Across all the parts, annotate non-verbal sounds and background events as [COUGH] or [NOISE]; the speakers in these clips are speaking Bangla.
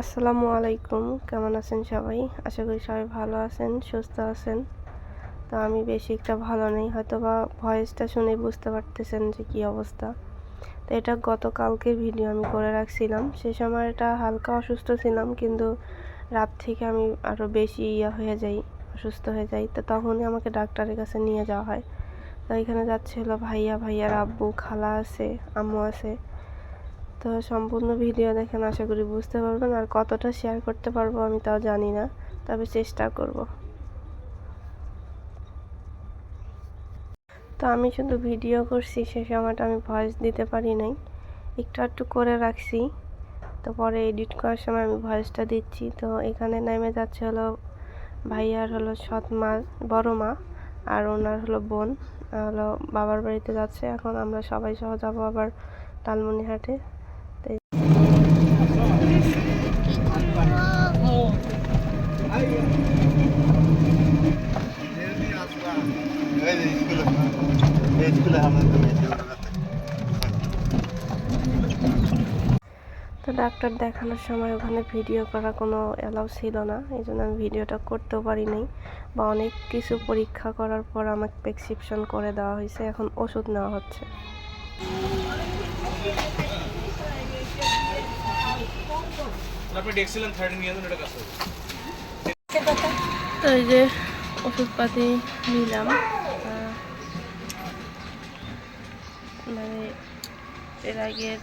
আসসালামু আলাইকুম। কেমন আছেন সবাই? আশা করি সবাই ভালো আছেন, সুস্থ আছেন। তো আমি বেশি একটা ভালো নেই হয়তো বা ভয়েসটা শুনে বুঝতে পারতেছেন যে কী অবস্থা। তো এটা গতকালকের ভিডিও আমি করে রাখছিলাম। সে সময় এটা হালকা অসুস্থ ছিলাম, কিন্তু রাত থেকে আমি আরও বেশি ইয়া হয়ে যাই, অসুস্থ হয়ে যাই। তো তখনই আমাকে ডাক্তারের কাছে নিয়ে যাওয়া হয়। তো এখানে যাচ্ছিল ভাইয়া, ভাইয়ার আব্বু, খালা আছে, আম্মু আছে। তো সম্পূর্ণ ভিডিও দেখেন, আশা করি বুঝতে পারবেন। আর কতটা শেয়ার করতে পারব আমি তাও জানি না, তবে চেষ্টা করব। তো আমি শুধু ভিডিও করছি, সে সময়টা আমি ভয়েস দিতে পারি নাই। একটু একটু করে রাখছি। তো পরে এডিট করার সময় আমি ভয়েসটা দিচ্ছি। তো এখানে নেমে যাচ্ছে হলো ভাইয়ার হলো সৎ মা বড় মা, আর ওনার হলো বোন হলো বাবার বাড়িতে যাচ্ছে। এখন আমরা সবাই সহ যাব আবার লালমনিহাটে তো ডাক্তার দেখানোর সময় ওখানে ভিডিও করা কোনো অ্যালাউ ছিল না, এই জন্য আমি ভিডিওটা করতেও পারি নাই বা অনেক কিছু পরীক্ষা করার পর আমাকে প্রেসক্রিপশন করে দেওয়া হয়েছে, এখন ওষুধ নেওয়া হচ্ছে আপনি ডেক্সিলেন থার্টি নিয়ে যান এটা কাছে তো এই যে ওষুধপাতি নিলাম। মানে এর আগের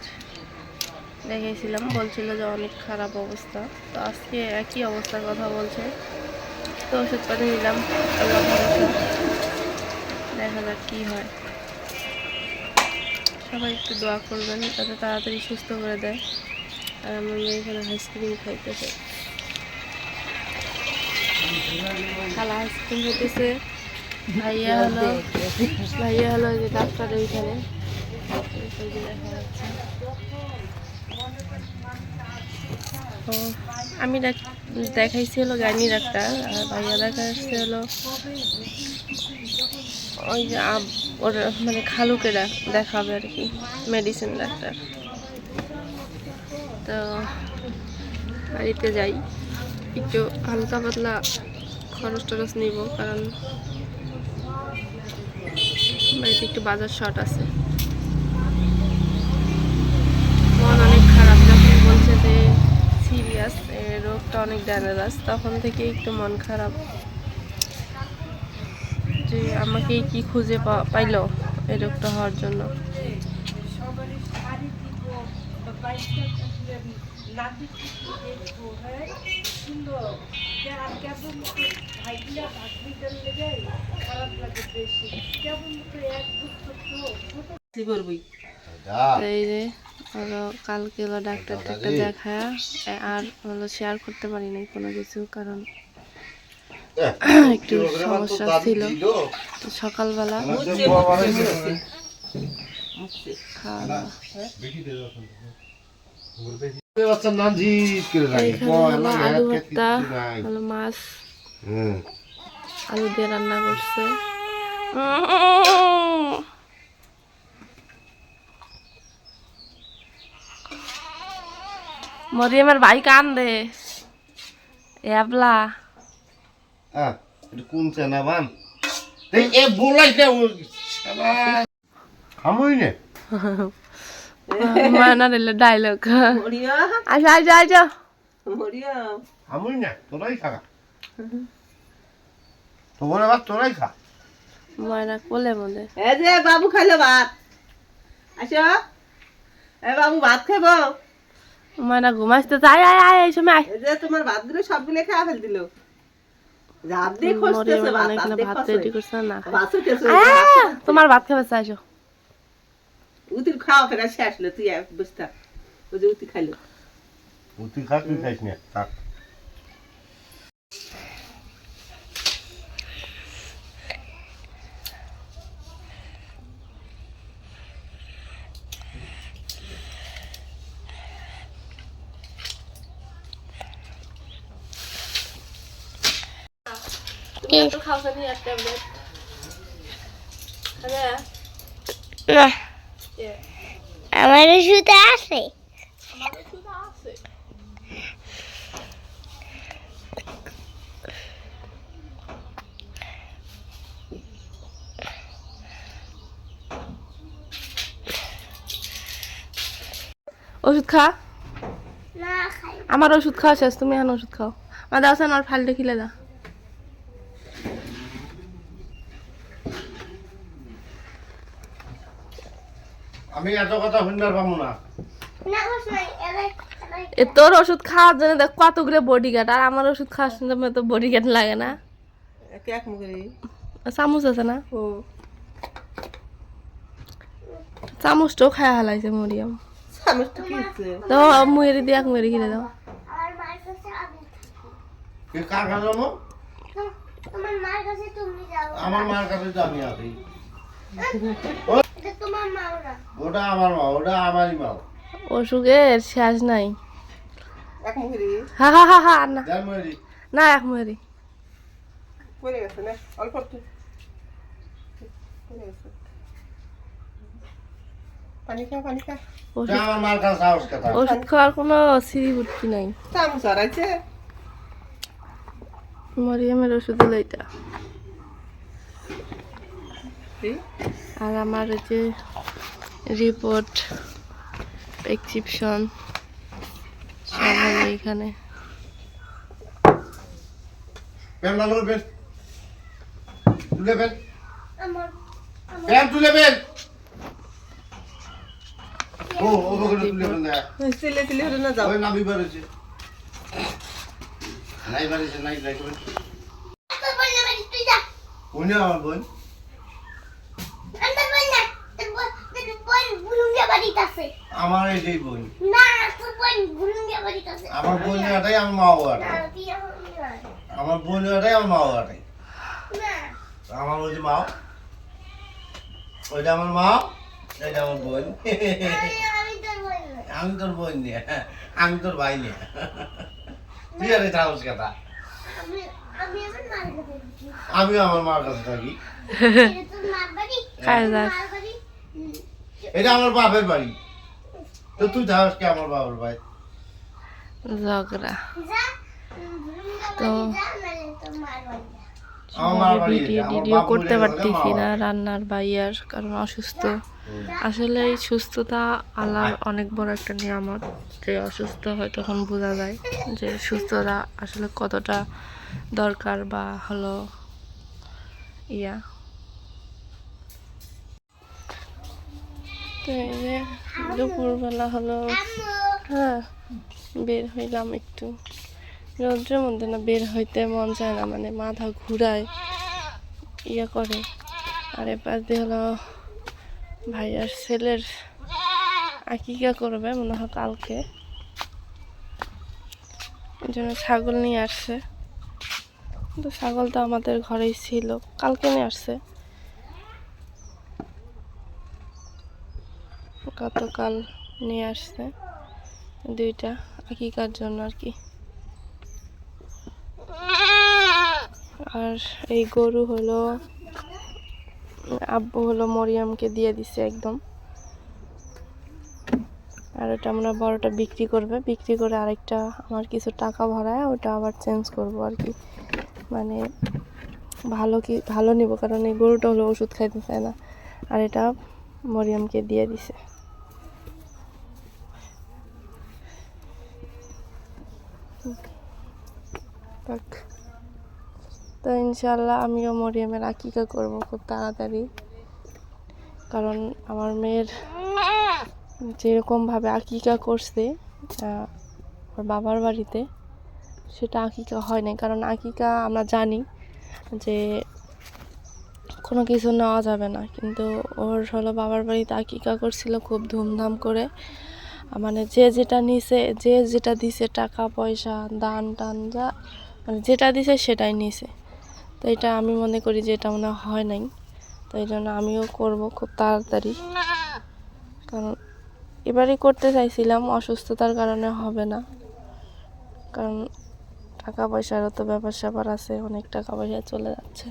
দেখিয়েছিলাম বলছিল যে অনেক খারাপ অবস্থা। তো আজকে একই অবস্থার কথা বলছে। তো ওষুধপাতি নিলাম দেখা যাক কী হয়। সবাই একটু দোয়া করবেন, যাতে তাড়াতাড়ি সুস্থ করে দেয়। আর আমার মেয়ে এখানে আইসক্রিম খাইতেছে খালা আইসক্রিম হইতেছে ভাইয়া হলো ভাইয়া হলো যে ডাক্তার ওইখানে। আমি দেখ- দেখাইছি হলো গাইনি ডাক্তার, আর ভাইয়া দেখাচ্ছে হলো ওই যে ওর মানে খালুকে দেখ- দেখাবে আর কি মেডিসিন ডাক্তার। তো বাড়িতে যাই। একটু হালকা পাতলা খরচ টরচ নিব, কারণ বাড়িতে একটু বাজার শর্ট আছে। মন অনেক খারাপ, যখন বলছে যে সিরিয়াস রোগটা অনেক ডেঞ্জারাস তখন থেকে একটু মন খারাপ। যে আমাকে কি খুঁজে পাইলো এই রোগটা হওয়ার জন্য। এই যে হলো কালকে হলো ডাক্তার টাক্তার দেখায় আর হলো শেয়ার করতে পারি নাই কোনো কিছু কারণ একটু সমস্যা ছিল। তো সকালবেলা খাওয়া দাওয়া। আলু ভর্তা হলো মাছ। আলু দিয়ে রান্না করছে। মরিয়মের ভাই কান দে এবলা কোন চেনা বান? এ বলাইতে খামই নে। [LAUGHS] মানা দিলে ডায়লগ না তোরাই খা তোরাই খা কোলে মনে এই যে বাবু খাইলো ভাত আসো এ বাবু ভাত খাব ঘুমাইতে আয় আয় আয় এই সময় আয় যে তোমার ভাতগুলো সবগুলো খাওয়া ফেল দিল তোমার ভাত খাবে চাইছো উতির খাওয়া ফেরা শেষ হলো তুই বসে থাক। ওই যে উতি খাইলো। তুই খা তুই খাইস না থাক। খাওয়া নিয়ে হ্যাঁ আমারও সুতা আছে ওষুধ খা। আমার ওষুধ খাওয়া শেষ তুমি এখন ওষুধ খাও। আমার দাও আর ফাইলটা খিলে দাও। আমি এত কথা শুনবার পাবো না। এ তোর ওষুধ খাওয়ার জন্য দেখ কতগুলো বডি গার্ড আর আমার ওষুধ খাওয়ার জন্য তো বডি গার্ড লাগে না। একে চামচ আছে না? ও। চামচটাও খায় হালাইছে মরিয়াম। চামচটা কি হচ্ছে? তো মুয়েরি দিয়ে এক মুয়েরি খিলে দাও এ কার কাছে যাব? তোমার মার কাছে তুমি যাও। আমার মার কাছে তো আমি আছি। ওটা আমার মা ওটা আমারই মা। অসুখের শেষ নাই। এক হা হা হা হা না। না এক পড়ে গেছে না অল্প ওষুধ খাওয়ার কোনো সিঁড়ি বুটকি নাই। মরিয়ামের ওষুধ হলো এটা? আর আমার ওই যে রিপোর্ট প্রেসক্রিপশন সব হলো এখানে। পেন ভালো করে পেন তুলে পেন আমার বাড়িতে আছে আমার এটাই বোন। না তোর বোন বুলুঙ্গা বাড়িতে আছে আমার বোন এটাই আমার মাও না আমার বোন এটাই আমার মাও এটাই না। আমার ওই যে মাও ওইটা আমার মা এটা আমার বোন। আমি তোর বোন নিয়ে আমি তোর ভাই নিয়ে। তুই আরে কথা আমি আমার মার কাছে থাকি। আমিও আমার মার কাছে থাকি। এটা তোর মার বাড়ি কার যাক? মার বাড়ি হুম, এটা আমার বাপের বাড়ি। তো তুই কি আমার বাবার ভাই ঝগড়া। তো- বাড়ি বাড়ি বাড়ি ভিডিও করতে পারতেছি না রান্নার বাইয়ার কারণ অসুস্থ। আসলে এই সুস্থতা আল্লাহর অনেক বড় একটা নিয়ামত যে অসুস্থ হয় তখন বোঝা যায় যে সুস্থতা আসলে কতটা দরকার বা হলো ইয়া। তো এই যে দুপুরবেলা হলো হ্যাঁ বের হইলাম একটু। রৌদ্রের মধ্যে না বের হইতে মন চায় না মানে মাথা ঘুরায় ইয়ে করে। আর এবার দিয়ে হলো ভাইয়ার ছেলের আকিকা করবে, মনে হয় কালকে। এই জন্য ছাগল নিয়ে আসছে। কিন্তু ছাগল তো আমাদের ঘরেই ছিল, কালকে নিয়ে আসছে। গতকাল নিয়ে আসছে দুইটা আকিকার জন্য আর কি। আর এই গরু হলো, আব্বু হলো মরিয়ামকে দিয়ে দিছে একদম। আর ওটা আমরা বড়টা বিক্রি করবে। বিক্রি করে আরেকটা আমার কিছু টাকা ভরায়, ওটা আবার চেঞ্জ করব আর কি। মানে ভালো কি, ভালো নিব, কারণ এই গরুটা হলো ওষুধ খাইতে চায় না। আর এটা মরিয়ামকে দিয়ে দিছে। থাক। তো ইনশাল্লাহ আমিও মরিয়ামের আকিকা করব খুব তাড়াতাড়ি। কারণ আমার মেয়ের যেরকমভাবে আকিকা করছে ওর বাবার বাড়িতে, সেটা আকিকা হয় নাই। কারণ আকিকা আমরা জানি যে কোনো কিছু নেওয়া যাবে না। কিন্তু ওর হলো বাবার বাড়িতে আকিকা করছিল খুব ধুমধাম করে। মানে যে যেটা নিছে, যে যেটা দিছে টাকা, পয়সা, দান টান যা মানে যেটা দিছে সেটাই নিছে। তো এটা আমি মনে করি যে এটা মনে হয় নাই। তো এই জন্য আমিও করব খুব তাড়াতাড়ি। কারণ এবারই করতে চাইছিলাম, অসুস্থতার কারণে হবে না। কারণ টাকা পয়সারও তো ব্যাপার স্যাপার আছে, অনেক টাকা পয়সা চলে যাচ্ছে।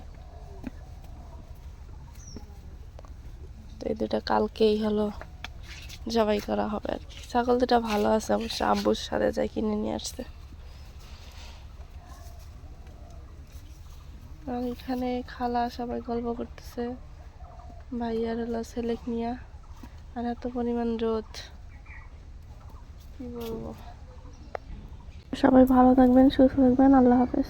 তো এই দুটা কালকেই হলো। জবাই করা হবে আর কি। ছাগল দুটা ভালো আছে, অবশ্য আব্বুর সাথে যাই কিনে নিয়ে আসছে আর এখানে খালা সবাই গল্প করতেছে। ভাইয়ার হলো ছেলেক নিয়া। আর এত পরিমাণ রোদ। কি বলব? সবাই ভালো থাকবেন, সুস্থ থাকবেন, আল্লাহ হাফেজ।